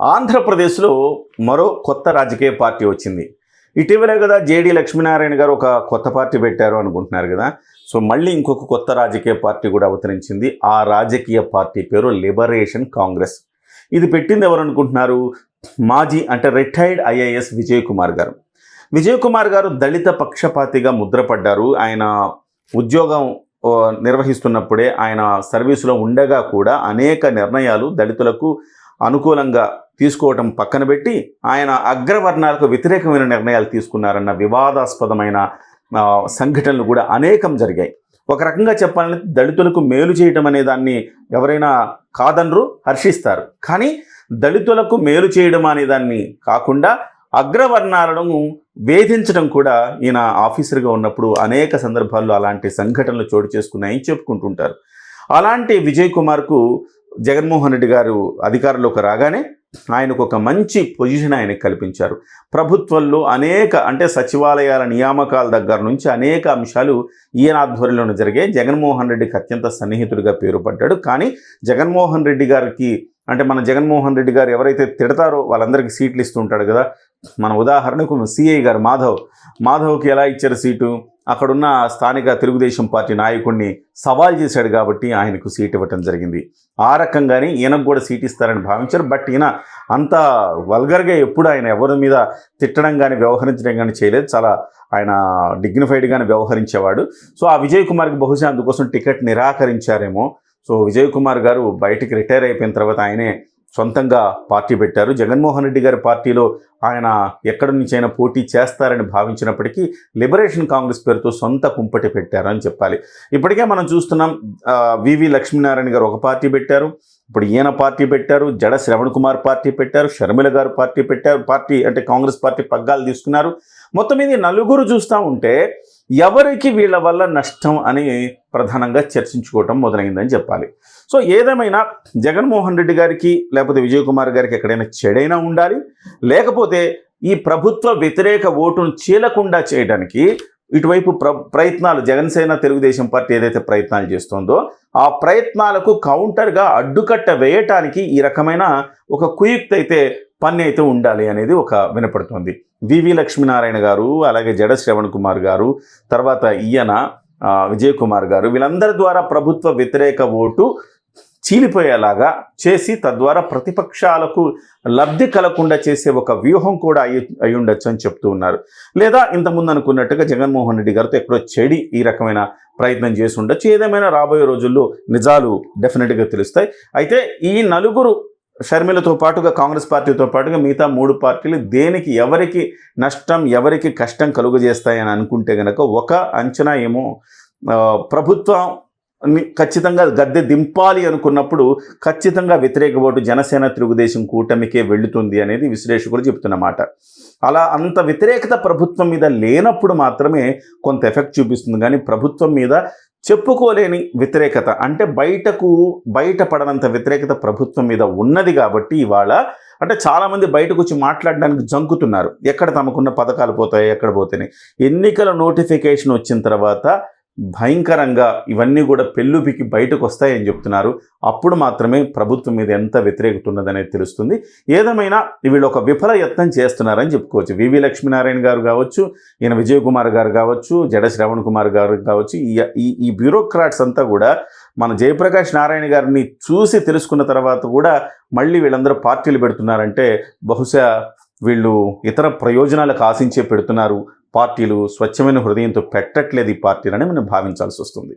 ఆంధ్రప్రదేశ్లో మరో కొత్త రాజకీయ పార్టీ వచ్చింది. ఇటీవలే కదా జేడి లక్ష్మీనారాయణ గారు ఒక కొత్త పార్టీ పెట్టారు అనుకుంటున్నారు కదా. సో మళ్ళీ ఇంకొక కొత్త రాజకీయ పార్టీ కూడా అవతరించింది. ఆ రాజకీయ పార్టీ పేరు లిబరేషన్ కాంగ్రెస్. ఇది పెట్టింది ఎవరు అనుకుంటున్నారు? మాజీ అంటే రిటైర్డ్ ఐఏఎస్ విజయ్ కుమార్ గారు. విజయ్ కుమార్ గారు దళిత పక్షపాతిగా ముద్రపడ్డారు. ఆయన ఉద్యోగం నిర్వహిస్తున్నప్పుడే ఆయన సర్వీసులో ఉండగా కూడా అనేక నిర్ణయాలు దళితులకు అనుకూలంగా తీసుకోవటం పక్కన పెట్టి ఆయన అగ్రవర్ణాలకు వ్యతిరేకమైన నిర్ణయాలు తీసుకున్నారన్న వివాదాస్పదమైన సంఘటనలు కూడా అనేకం జరిగాయి. ఒక రకంగా చెప్పాలంటే దళితులకు మేలు చేయటం అనే దాన్ని ఎవరైనా కాదనరు హర్షిస్తారు. కానీ దళితులకు మేలు చేయడం అనే దాన్ని కాకుండా అగ్రవర్ణాలను వేధించడం కూడా ఈయన ఆఫీసర్గా ఉన్నప్పుడు అనేక సందర్భాల్లో అలాంటి సంఘటనలు చోటు చేసుకున్నాయని చెప్పుకుంటుంటారు. అలాంటి విజయ్ కుమార్కు జగన్మోహన్ రెడ్డి గారు అధికారంలోకి రాగానే ఆయనకు ఒక మంచి పొజిషన్ ఆయనకు కల్పించారు. ప్రభుత్వంలో అనేక అంటే సచివాలయాల నియామకాల దగ్గర నుంచి అనేక అంశాలు ఈయన ఆధ్వర్యంలో జరిగాయి. జగన్మోహన్ రెడ్డికి అత్యంత సన్నిహితుడిగా పేరు పడ్డాడు. కానీ జగన్మోహన్ రెడ్డి గారికి అంటే మన జగన్మోహన్ రెడ్డి గారు ఎవరైతే తిడతారో వాళ్ళందరికీ సీట్లు ఇస్తుంటాడు కదా. మన ఉదాహరణకు సిఐ గారు మాధవ్. మాధవ్కి ఎలా ఇచ్చారు సీటు? అక్కడున్న స్థానిక తెలుగుదేశం పార్టీ నాయకుడిని సవాల్ చేశాడు కాబట్టి ఆయనకు సీట్ ఇవ్వటం జరిగింది. ఆ రకంగానే ఈయనకు కూడా సీట్ ఇస్తారని భావించారు. బట్ ఈయన అంత వల్గర్గా ఎప్పుడు ఆయన ఎవరి మీద తిట్టడం కానీ వ్యవహరించడం కానీ చేయలేదు. చాలా ఆయన డిగ్నిఫైడ్గానే వ్యవహరించేవాడు. సో ఆ విజయ్ కుమార్కి బహుశా అందుకోసం టికెట్ నిరాకరించారేమో. సో విజయ్ కుమార్ గారు బయటికి రిటైర్ అయిపోయిన తర్వాత ఆయనే సొంతంగా పార్టీ పెట్టారు. జగన్మోహన్ రెడ్డి గారి పార్టీలో ఆయన ఎక్కడి నుంచైనా పోటీ చేస్తారని భావించినప్పటికీ లిబరేషన్ కాంగ్రెస్ పేరుతో సొంత కుంపటి పెట్టారని చెప్పాలి. ఇప్పటికే మనం చూస్తున్నాం వివి లక్ష్మీనారాయణ గారు ఒక పార్టీ పెట్టారు. ఇప్పుడు ఈయన పార్టీ పెట్టారు. జడ శ్రవణ్ కుమార్ పార్టీ పెట్టారు. షర్మిల గారు పార్టీ పెట్టారు. పార్టీ అంటే కాంగ్రెస్ పార్టీ పగ్గాలు తీసుకున్నారు. మొత్తం ఇది నలుగురు చూస్తూ ఉంటే ఎవరికి వీళ్ళ వల్ల నష్టం అని ప్రధానంగా చర్చించుకోవటం మొదలైందని చెప్పాలి. సో ఏదేమైనా జగన్మోహన్ రెడ్డి గారికి లేకపోతే విజయకుమార్ గారికి ఎక్కడైనా చెడైనా ఉండాలి. లేకపోతే ఈ ప్రభుత్వ వ్యతిరేక ఓటును చీలకుండా చేయడానికి ఇటువైపు ప్ర ప్రయత్నాలు జగన్సేన తెలుగుదేశం పార్టీ ఏదైతే ప్రయత్నాలు చేస్తుందో ఆ ప్రయత్నాలకు కౌంటర్గా అడ్డుకట్ట వేయటానికి ఈ రకమైన ఒక కుయుక్తి అయితే పని అయితే ఉండాలి అనేది ఒక వినపడుతుంది. వివి లక్ష్మీనారాయణ గారు అలాగే జడ శ్రవణ్ కుమార్ గారు తర్వాత ఈయన విజయ్ కుమార్ గారు వీళ్ళందరి ద్వారా ప్రభుత్వ వ్యతిరేక ఓటు చీలిపోయేలాగా చేసి తద్వారా ప్రతిపక్షాలకు లబ్ధి కలగకుండా చేసే ఒక వ్యూహం కూడా అయి అయి ఉండొచ్చు అని చెప్తూ ఉన్నారు. లేదా ఇంతకుముందు అనుకున్నట్టుగా జగన్మోహన్ రెడ్డి గారితో ఎక్కడో చెడి ఈ రకమైన ప్రయత్నం చేసి ఉండొచ్చు. ఏదేమైనా రాబోయే రోజుల్లో నిజాలు డెఫినెట్గా తెలుస్తాయి. అయితే ఈ నలుగురు షర్మిలతో పాటుగా కాంగ్రెస్ పార్టీతో పాటుగా మిగతా మూడు పార్టీలు దేనికి ఎవరికి నష్టం ఎవరికి కష్టం కలుగజేస్తాయని అనుకుంటే కనుక ఒక అంచనా ఏమో ప్రభుత్వం ఖచ్చితంగా గద్దె దింపాలి అనుకున్నప్పుడు ఖచ్చితంగా వ్యతిరేక ఓటు జనసేన తెలుగుదేశం కూటమికే వెళుతుంది అనేది విశ్లేషకులు చెప్తున్నమాట అలా అంత వ్యతిరేకత ప్రభుత్వం మీద లేనప్పుడు మాత్రమే కొంత ఎఫెక్ట్ చూపిస్తుంది. కానీ ప్రభుత్వం మీద చెప్పుకోలేని వ్యతిరేకత. అంటే బయటకు బయటపడనంత వ్యతిరేకత ప్రభుత్వం మీద ఉన్నది కాబట్టి ఇవాళ అంటే చాలామంది బయటకు వచ్చి మాట్లాడడానికి జంకుతున్నారు. ఎక్కడ తమకున్న పథకాలు పోతాయి ఎక్కడ పోతాయి ఎన్నికల నోటిఫికేషన్ వచ్చిన తర్వాత భయంకరంగా ఇవన్నీ కూడా పెళ్ళుపికి బయటకు వస్తాయని చెప్తున్నారు. అప్పుడు మాత్రమే ప్రభుత్వం మీద ఎంత వ్యతిరేకత ఉన్నదనేది తెలుస్తుంది. ఏదేమైనా వీళ్ళు ఒక విఫల యత్నం చేస్తున్నారని చెప్పుకోవచ్చు. వివి లక్ష్మీనారాయణ గారు కావచ్చు ఈయన విజయ్ కుమార్ గారు కావచ్చు జడ శ్రవణ్ కుమార్ గారు కావచ్చు ఈ ఈ ఈ బ్యూరోక్రాట్స్ అంతా కూడా మన జయప్రకాష్ నారాయణ గారిని చూసి తెలుసుకున్న తర్వాత కూడా మళ్ళీ వీళ్ళందరూ పార్టీలు పెడుతున్నారంటే బహుశా వీళ్ళు ఇతర ప్రయోజనాలకు ఆశించే పెడుతున్నారు. పార్టీలు స్వచ్ఛమైన హృదయంతో పెట్టట్లేదు ఈ పార్టీలని మనం భావించాల్సి వస్తుంది.